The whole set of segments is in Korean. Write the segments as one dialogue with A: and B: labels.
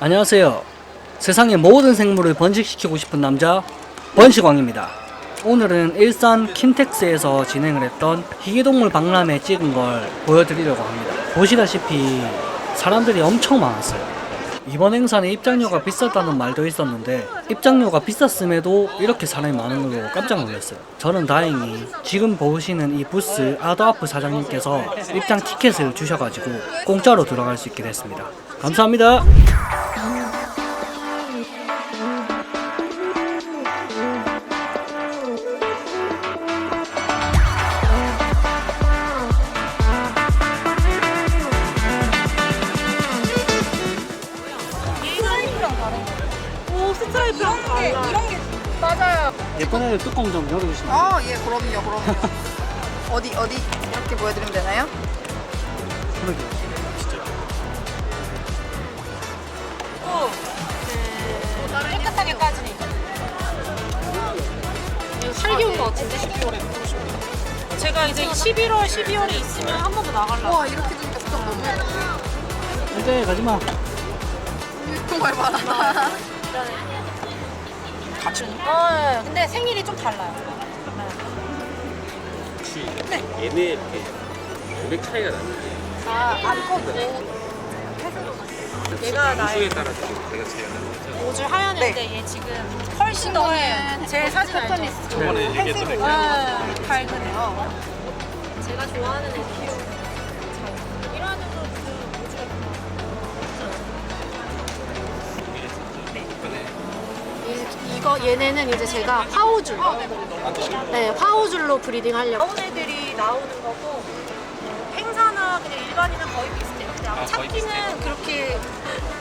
A: 안녕하세요. 세상의 모든 생물을 번식시키고 싶은 남자 번식왕입니다. 오늘은 일산 킨텍스에서 진행을 했던 희귀동물 박람회 찍은 걸 보여드리려고 합니다. 보시다시피 사람들이 엄청 많았어요. 이번 행사는 입장료가 비쌌다는 말도 있었는데 입장료가 비쌌음에도 이렇게 사람이 많은 걸로 깜짝 놀랐어요. 저는 다행히 지금 보시는 이 부스 아더아프 사장님께서 입장 티켓을 주셔가지고 공짜로 들어갈 수 있게 됐습니다. 감사합니다. 예쁜 애들 뚜껑 좀 열어주시면
B: 아, 예, 그럼요, 그럼요. 어디 어디 이렇게 보여드리면 되나요?
C: 깨끗하게 까지네. 이거 살기운 것 같은데 12월에. 제가 이제 11월, 12월에 있으면 한 번 더 나가려고.
B: 와, 이렇게 되니까 진짜 너무 예뻐.
A: 안돼 가지마
B: 정말 많아.
C: 어, 예. 근데 생일이 좀 달라요.
D: 혹시 얘네 이렇게 금액 차이가 나는데
C: 아, 안 커도. 얘가 나의
D: 수에 따라서 내가 제일 나는 거죠?
C: 오줄 하얀 애인데 얘 지금 훨씬 더 해. 제 사진 알죠?
D: 저번에 얘기했던 애
C: 아, 밝은 애요. 제가 좋아하는 애 귀여 이- 이거 얘네는 이제 제가 화우줄. 네 화우줄로 브리딩 하려고. 나온 애들이 나오는 거고 행사나 그냥 일반이랑 거의 비슷해요 근데 아마
D: 아, 거의
C: 찾기는 그렇게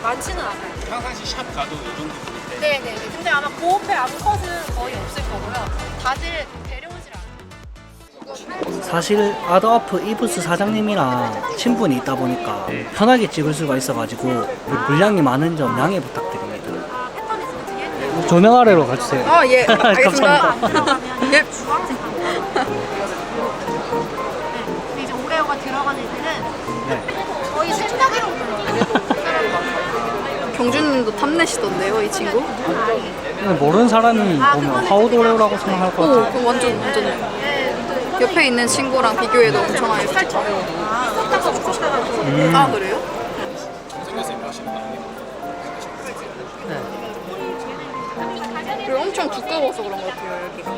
C: 많지는 않아요.
D: 평상시 샵 가도 이 정도 보는데.
C: 네네네. 근데 아마 보호패 암컷은 거의 없을 거고요. 다들 데려오질 않아요.
A: 사실 아더아프 이브스 사장님이랑 친분이 있다 보니까 편하게 찍을 수가 있어가지고 분량이 많은 점 양해 부탁드립니다.
C: 아
A: 조명 아래로 가주세요
B: 아, 예, 알겠습니다.
A: 감사합니다.
B: 예.
C: 주황색 근데 이제 오레오가 들어간 애들은
A: 네.
C: 거의 생닭이라고 불러요
B: 경준님도 탐내시던데요, 이 친구?
A: 근데 모르는 사람이 보면 하우도레오라고 생각할 것
B: 오,
A: 같아요
B: 그럼 완전, 완전. 옆에 있는 친구랑 비교해도 엄청 아예 살짝. 아, 그래요? 엄청 두꺼워서 그런 것 같아요, 여기가.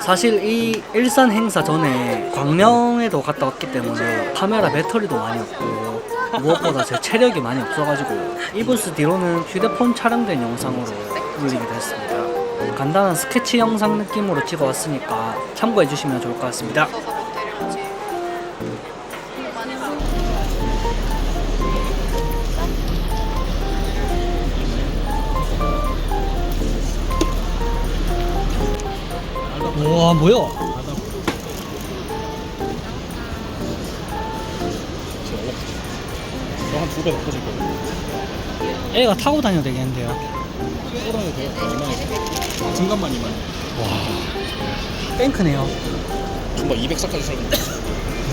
A: 사실 이 일산 행사 전에 광명에도 갔다 왔기 때문에 카메라 배터리도 많이 없고 무엇보다 제 체력이 많이 없어가지고 이브스 뒤로는 휴대폰 촬영된 영상으로 올리게 됐습니다. 간단한 스케치 영상 느낌으로 찍어왔으니까 참고해주시면 좋을 것 같습니다 와 뭐야?
D: 한두 배 높아질 거예요.
A: 애가 타고 다녀도 되겠는데요.
D: 소랑이 돼요? 이만 중간만 이만
A: 땡크네요.
D: 정말 200살까지 살고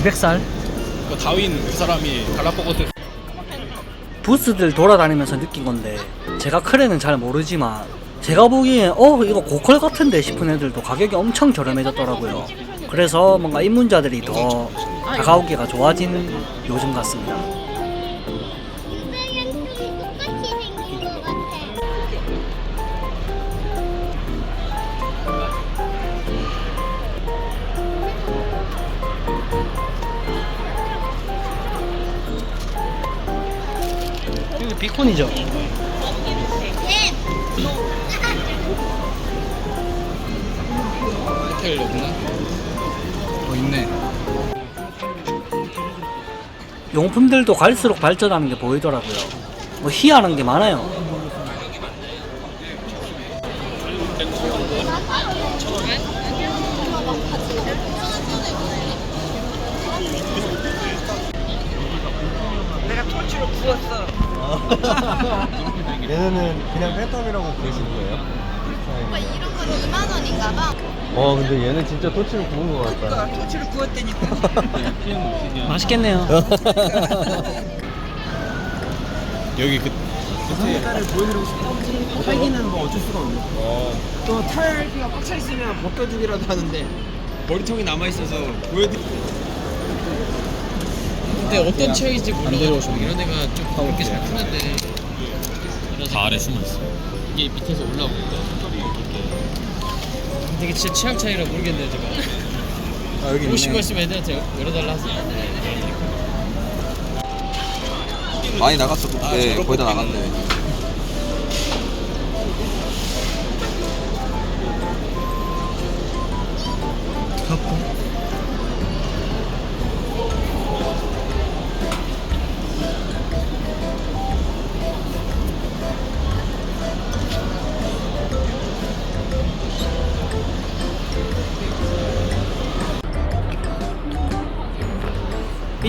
A: 200살?
D: 그 다윈 그 사람이 갈라포고스.
A: 부스들 돌아다니면서 느낀 건데 제가 크레는 잘 모르지만 제가 보기엔 어 이거 고퀄 같은데 싶은 애들도 가격이 엄청 저렴해졌더라고요. 그래서 뭔가 입문자들이 더 다가오기가 좋아진 요즘 같습니다. 여기 비콘이죠?
D: 호텔 여기나? 어 있네
A: 용품들도 갈수록 발전하는 게 보이더라고요 뭐 희한한 게 많아요
E: 얘네는 그냥 팬텀이라고 부르신 거예요?
B: 오빠 이런 거 2만 원인가 봐.
E: 어 근데 얘는 진짜 토치를 구운 것 같다.
A: 맛있겠네요.
E: 여기 그
F: 색깔을 보여드리고 싶은데 팔기는 뭐 어쩔 수가 없는 또 탈피가 꽉 차 있으면 벗겨주기라도 하는데 머리통이 남아 있어서 보여드리. 근데 어떤 취향인지 몰라가지고 이런 애가 좀 그렇게 잘 푸는데
E: 다 아래 숨어 있어.
F: 이게 밑에서 올라오 니까 되게 진짜 취향 차이라 모르겠네요 제가.
E: 아 여기
F: 보고 싶어 했으면 애들한테 열어달라 하세요
E: 많이 나갔어 그때. 거의 다 나갔네.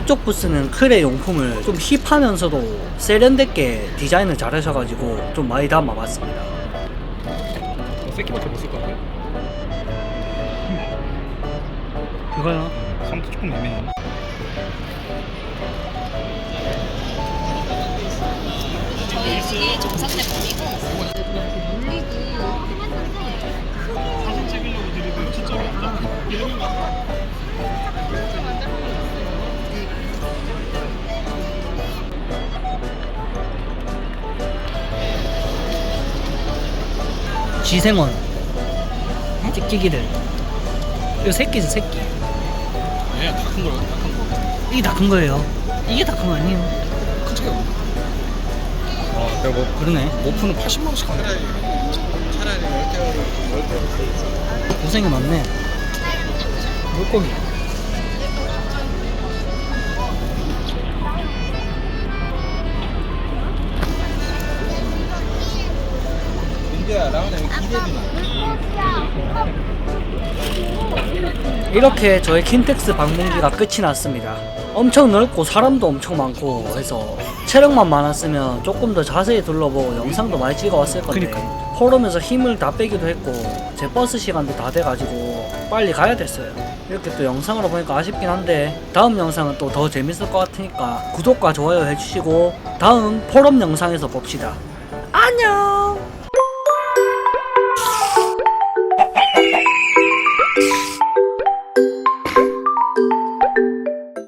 A: 이쪽 부스는 크레 용품을 좀 힙하면서도 세련됐게 디자인을 잘 하셔가지고 좀 많이 담아봤습니다.
E: 새끼밖에 못 쓸 것 같아요.
A: 이거요?
E: 상도 조금 애매해.
B: 저희 정상 제품이
A: 지생원. 찍찍이들. 이거 새끼지 새끼.
F: 네, 다큰 거요 다큰 거.
A: 이게 다 큰 거예요. 이게 다 큰 거 아니에요.
F: 큰 차이 없네.
E: 아 내가 뭐
A: 그러네.
F: 모프는 80만 원씩 하네 차라리
A: 고생이 많네. 물고기 이렇게 저의 킨텍스 방문기가 끝이 났습니다. 엄청 넓고 사람도 엄청 많고 해서 체력만 많았으면 조금 더 자세히 둘러보고 영상도 많이 찍어왔을 건데 포럼에서 힘을 다 빼기도 했고 제 버스 시간도 다 돼가지고 빨리 가야 됐어요. 이렇게 또 영상으로 보니까 아쉽긴 한데 다음 영상은 또 더 재밌을 것 같으니까 구독과 좋아요 해주시고 다음 포럼 영상에서 봅시다. 안녕!